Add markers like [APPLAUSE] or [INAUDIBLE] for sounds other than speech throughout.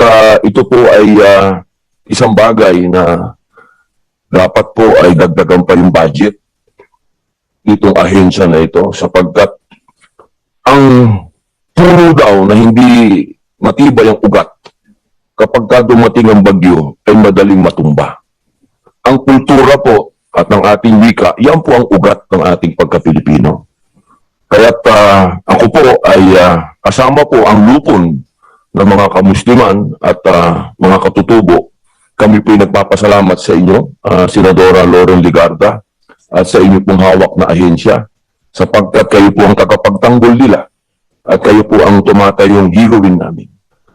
ah, ito po ay ah, isang bagay na dapat po ay dagdagan pa yung budget itong ahensya na ito sapagkat ang puro daw na hindi matibay ang ugat kapag ka dumating ang bagyo ay madaling matumba. Ang kultura po at ng ating wika, yan po ang ugat ng ating pagka-Pilipino. Kaya't ah, ako po ay ah, kasama po ang lupon ng mga kamusliman at ah, mga katutubo. Kami po ay nagpapasalamat sa inyo, ah, Senadora Lauren Ligarda, at sa inyo pong hawak na ahensya sapagkat kayo po ang tagapagtanggol nila at kayo po ang tumatayong higawin namin.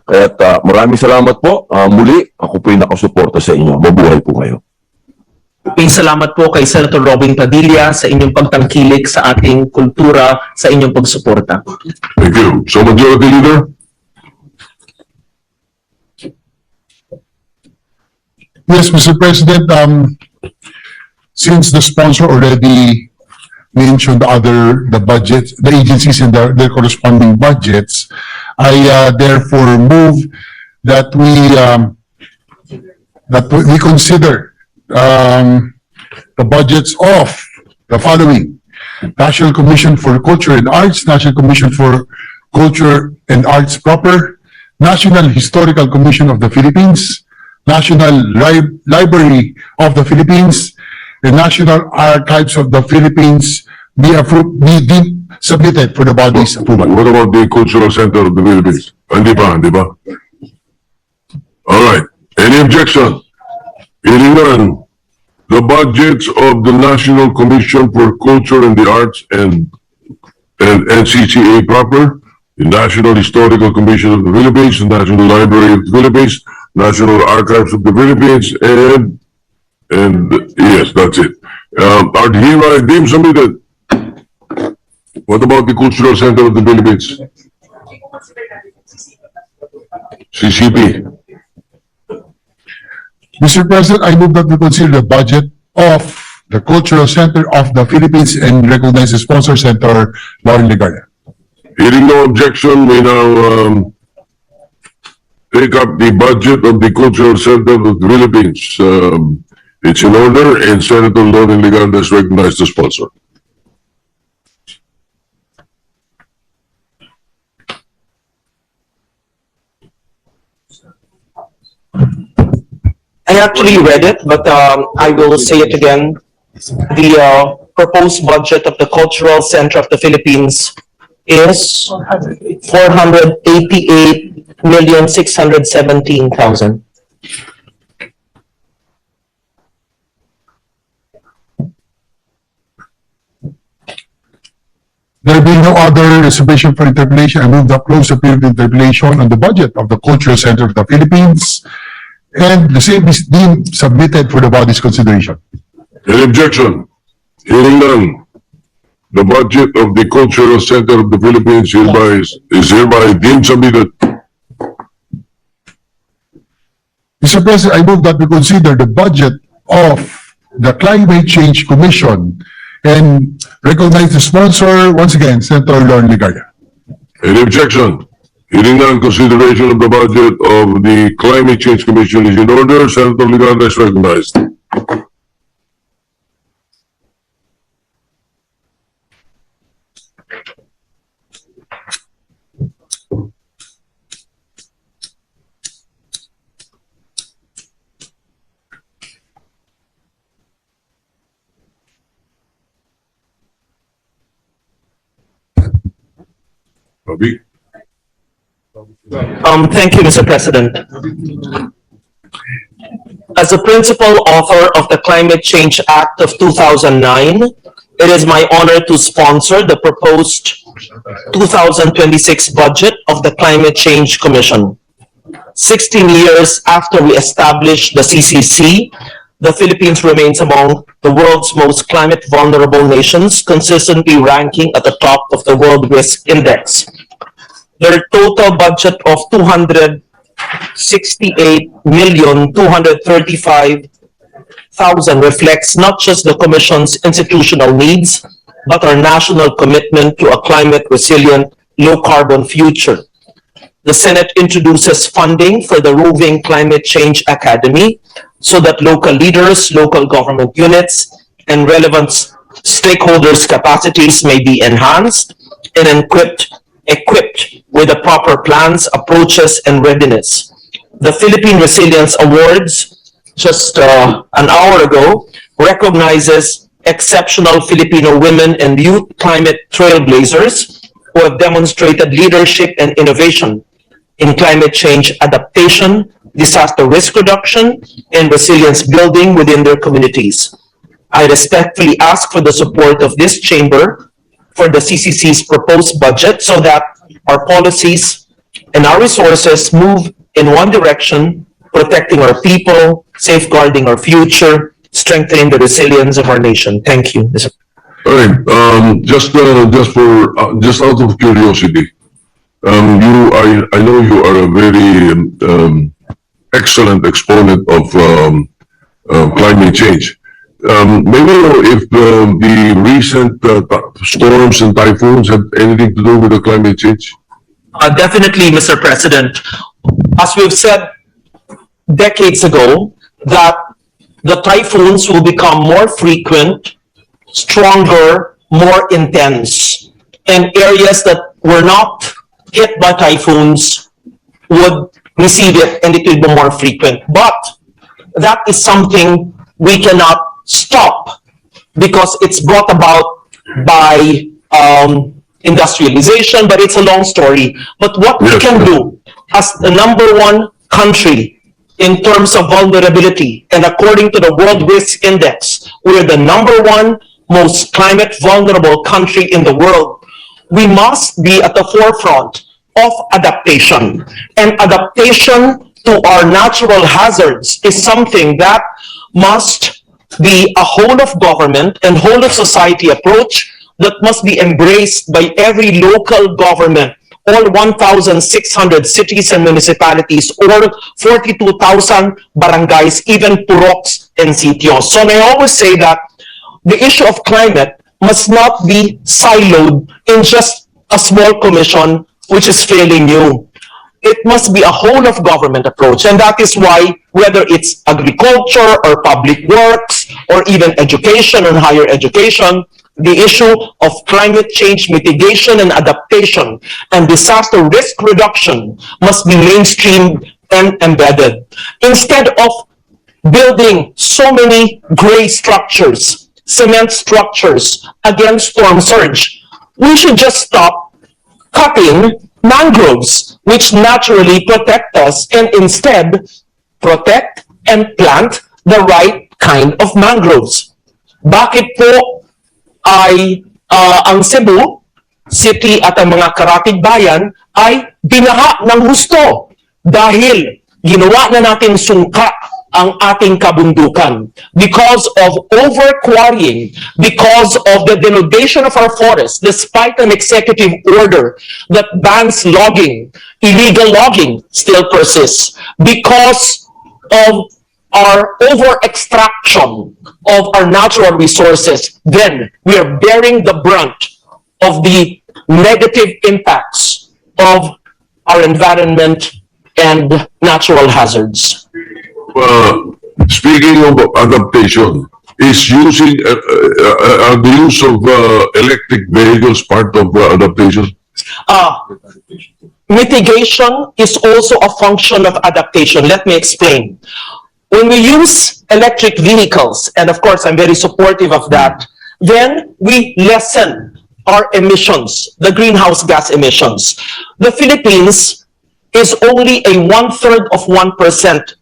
Kaya't ah, maraming salamat po. Ah, muli, ako po ay nakasuporta sa inyo. Mabuhay po kayo. Maraming salamat po kay Senator Robin Padilla sa inyong pagtangkilik sa ating kultura, sa inyong pagsuporta. Thank you. So Majority Leader? Yes, Mr. President, um, since the sponsor already mentioned the other, the budget, the agencies and their, their corresponding budgets, I, uh, therefore move that we, um, that we consider, um, the budgets of the following. National Commission for Culture and Arts, National Commission for Culture and Arts proper, National Historical Commission of the Philippines, National Li- Library of the Philippines, the National Archives of the Philippines be approved, be deemed submitted for the body's approval. What about the Cultural Center of the Philippines? Hindi pa, hindi ba? All right. Any objection? Hearing none. The budgets of the National Commission for Culture and the Arts and and NCCA proper, the National Historical Commission of the Philippines, the National Library of the Philippines, National Archives of the Philippines, and and yes, that's it. Um, are hereby deemed submitted. What about the Cultural Center of the Philippines? CCP. Mr. President, I move that we consider the budget of the Cultural Center of the Philippines and recognize the sponsor center, Lauren Legarda. Hearing no objection, we now, um, take up the budget of the Cultural Center of the Philippines. Um, it's in order and Senator Loren Legarda is recognized as sponsor. I actually read it, but um, I will say it again. The uh, proposed budget of the Cultural Center of the Philippines is four hundred eighty-eight million, six hundred seventeen thousand. There being no other reservation for interpellation, I move to close the period of interpellation on the budget of the Cultural Center of the Philippines. And the same is deemed submitted for the body's consideration. Any objection? Hearing none. The budget of the Cultural Center of the Philippines hereby is is hereby deemed submitted. Mr. President, I move that we consider the budget of the Climate Change Commission and recognize the sponsor, once again, Senator Lauren Legarda. Any objection? Hearing none, consideration of the budget of the Climate Change Commission is in order. Senator Legarda is recognized. Um, thank you, Mr. President. As the principal author of the Climate Change Act of two thousand nine, it is my honor to sponsor the proposed two thousand twenty-six budget of the Climate Change Commission. Sixteen years after we established the CCC, the Philippines remains among the world's most climate vulnerable nations, consistently ranking at the top of the World Risk Index. Their total budget of two hundred sixty-eight million, two hundred thirty-five thousand reflects not just the Commission's institutional needs, but our national commitment to a climate resilient, low-carbon future. the Senate introduces funding for the Roving Climate Change Academy so that local leaders, local government units, and relevant stakeholders' capacities may be enhanced and equipped, equipped with the proper plans, approaches, and readiness. The Philippine Resilience Awards, just uh, an hour ago, recognizes exceptional Filipino women and youth climate trailblazers who have demonstrated leadership and innovation in climate change adaptation, disaster risk reduction, and resilience building within their communities. I respectfully ask for the support of this chamber for the CCC's proposed budget so that our policies and our resources move in one direction, protecting our people, safeguarding our future, strengthening the resilience of our nation. Thank you, All right, um, just, uh, just for, uh, just out of curiosity, um, you, I, I know you are a very, um, excellent exponent of, um, uh, climate change. Um, maybe if, um, the recent, uh, storms and typhoons have anything to do with the climate change? Uh, definitely, Mr. President. As we've said decades ago, that the typhoons will become more frequent, stronger, more intense. And areas that were not hit by typhoons would receive it and it will be more frequent. But that is something we cannot stop because it's brought about by um, industrialization, but it's a long story. But what we can do as the number one country in terms of vulnerability, and according to the World Risk Index, we're the number one most climate vulnerable country in the world. We must be at the forefront of adaptation. And adaptation to our natural hazards is something that must be a whole of government and whole of society approach that must be embraced by every local government, all 1,600 cities and municipalities, or 42,000 barangays, even puroks and sitios. So I always say that the issue of climate must not be siloed in just a small commission which is failing you. It must be a whole of government approach. And that is why whether it's agriculture or public works or even education and higher education, the issue of climate change mitigation and adaptation and disaster risk reduction must be mainstreamed and embedded. Instead of building so many gray structures, cement structures against storm surge, we should just stop cutting mangroves, which naturally protect us, and instead protect and plant the right kind of mangroves. Bakit po ay ah, ang Cebu City at ang mga karatig bayan ay binaha ng gusto dahil ginawa na natin sungka ang ating kabundukan because of over-quarrying, because of the denudation of our forests, despite an executive order that bans logging, illegal logging still persists because of our over-extraction of our natural resources, then we are bearing the brunt of the negative impacts of our environment and natural hazards. Uh, speaking of adaptation, is using, uh, uh, uh, the use of, uh, electric vehicles part of uh, adaptation? Uh, mitigation is also a function of adaptation. Let me explain. When we use electric vehicles, and of course, I'm very supportive of that, then we lessen our emissions, the greenhouse gas emissions. The Philippines is only a one-third of 1%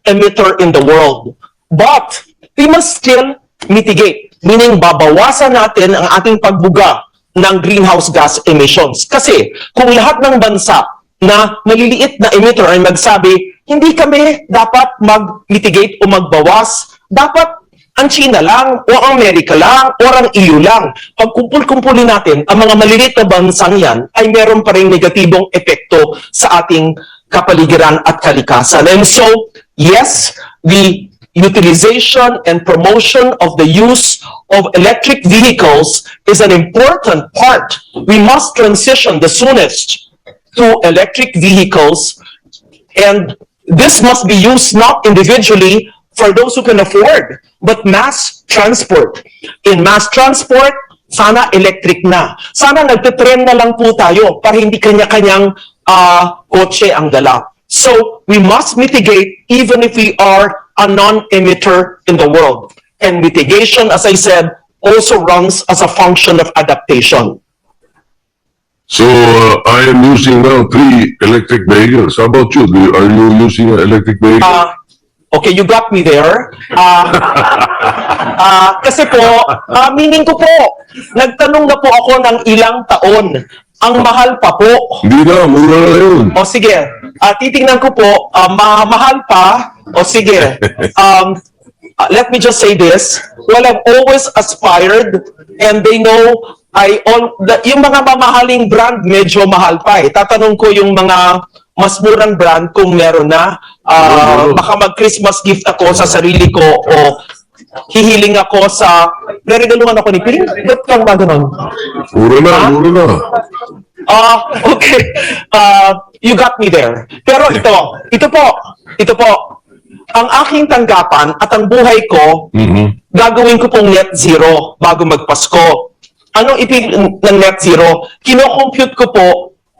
emitter in the world. But we must still mitigate, meaning babawasan natin ang ating pagbuga ng greenhouse gas emissions. Kasi kung lahat ng bansa na maliliit na emitter ay magsabi, hindi kami dapat mag-mitigate o magbawas, dapat ang China lang, o ang Amerika lang, o ang EU lang. Pag kumpul-kumpulin natin, ang mga maliliit na bansang yan ay meron pa rin negatibong epekto sa ating kapaligiran at kalikasan. And so, yes, the utilization and promotion of the use of electric vehicles is an important part. We must transition the soonest to electric vehicles. And this must be used not individually for those who can afford, but mass transport. In mass transport, sana electric na. Sana nagtitrend na lang po tayo para hindi kanya-kanyang ah, kotse ang dala. So, we must mitigate even if we are a non-emitter in the world. And mitigation, as I said, also runs as a function of adaptation. So, uh, I am using now three electric vehicles. How about you? Are you using an electric vehicle? Ah, okay, you got me there. Ah, ah, [LAUGHS] kasi po, ah, meaning ko po, nagtanong na po ako ng ilang taon. Ang mahal pa po. Hindi na, mura na yun. O sige, ah, titingnan ko po, ah, ma- mahal pa. O sige, [LAUGHS] um, ah, let me just say this. Well, I've always aspired and they know I all the, yung mga mamahaling brand medyo mahal pa eh. Tatanong ko yung mga mas murang brand kung meron na. Oo. baka mag-Christmas gift ako sa sarili ko o hihiling ako sa Reregaluhan ako ni Piling. Ba't kang ba ganun? Mura na, Ha? mura na. Ah, okay. Ah, you got me there. Pero ito, ito po, ito po. Ang aking tanggapan at ang buhay ko, Mhm. gagawin ko pong net zero bago magpasko. Anong ibig ng net zero? Kino-compute ko po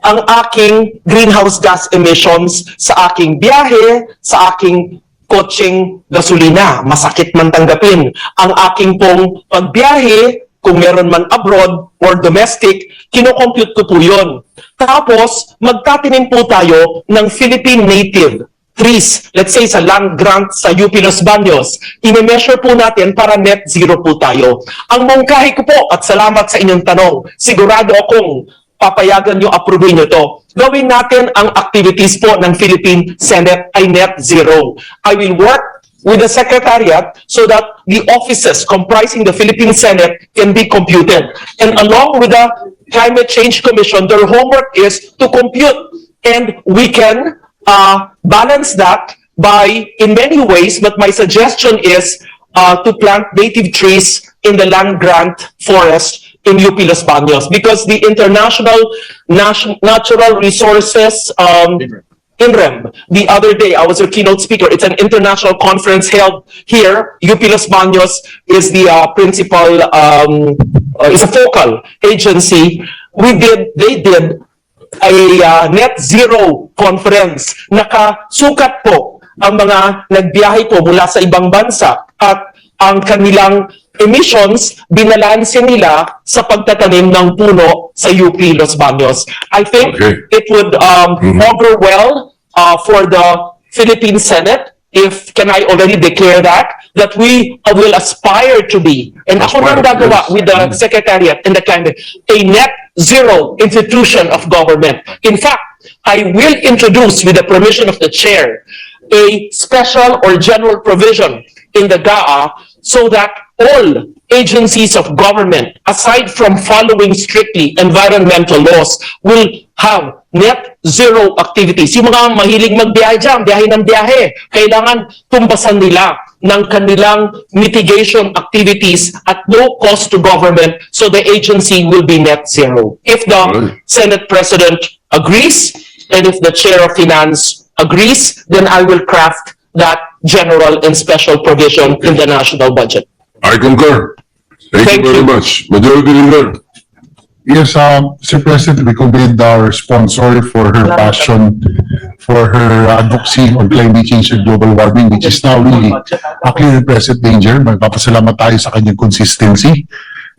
ang aking greenhouse gas emissions sa aking biyahe, sa aking kotseng gasolina. Masakit man tanggapin. Ang aking pong pagbiyahe, kung meron man abroad or domestic, kino-compute ko po yun. Tapos, magtatinim po tayo ng Philippine native trees, let's say sa land grant sa UP Los Baños, i-measure po natin para net zero po tayo. Ang mungkahi ko po, at salamat sa inyong tanong, sigurado akong papayagan nyo, approve nyo to. Gawin natin ang activities po ng Philippine Senate ay net zero. I will work with the Secretariat so that the offices comprising the Philippine Senate can be computed. And along with the Climate Change Commission, their homework is to compute. And we can uh, balance that by, in many ways, but my suggestion is uh, to plant native trees in the land grant forest in UP Los Baños because the international nat- natural resources um, INREM. The other day, I was a keynote speaker. It's an international conference held here. UP Los Baños is the uh, principal, um, uh, is a focal agency. We did, they did a uh, net zero conference. Nakasukat po ang mga nagbiyahe po mula sa ibang bansa at ang kanilang emissions, binalanse nila sa pagtatanim ng puno sa UP Los Baños. I think Okay. it would um, augur well uh, for the Philippine Senate if, can I already declare that, that we uh, will aspire to be, and ako nang Aspire, gagawa yes. with the Secretariat and the climate, a net zero institution of government. In fact, I will introduce, with the permission of the chair, a special or general provision in the GAA so that all agencies of government, aside from following strictly environmental laws, will have net zero activities. Yung mga mahilig magbiyahe dyan, biyahe ng biyahe, kailangan tumbasan nila ng kanilang mitigation activities at no cost to government so the agency will be net zero. If the. Senate President agrees, and if the Chair of Finance agrees, then I will craft that general and special provision in the national budget. I concur. Thank Thank you very you. much. Majority Leader. Yes, um, Mr. President, we commend our sponsor for her passion, for her advocacy on climate change and global warming, which is now really a clear and present danger. Magpapasalamat tayo sa kanyang consistency.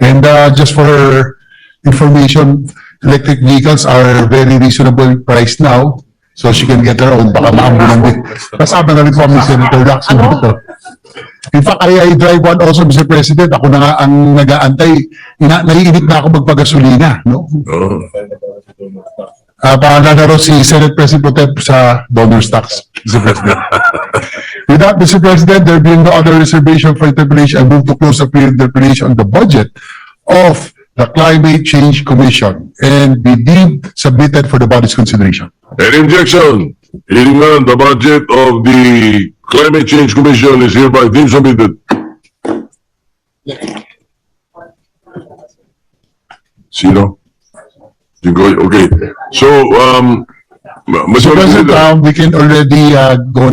And, uh, just for her information, electric vehicles are very reasonable priced now. So she can get her own, baka maambulan din. Kasama na rin po kami Senator Lacson dito. In fact, I, I drive one also, Mr. President. Ako na nga ang nag-aantay. Ina, naiinip na ako magpagasolina, no? Oh. Uh, paalala raw si Senate President Pro Tem sa donors tax, Mr. President. [LAUGHS] With that, Mr. President, there being no other reservation for interpellation, I move to close the period interpellation on the budget of the Climate Change Commission and be deemed submitted for the body's consideration. Any objection? Hearing none, the budget of the Climate Change Commission is hereby deemed submitted. Sino? Jinggoy, okay. So, um, Ma- Mr. President, um, we can already, uh, go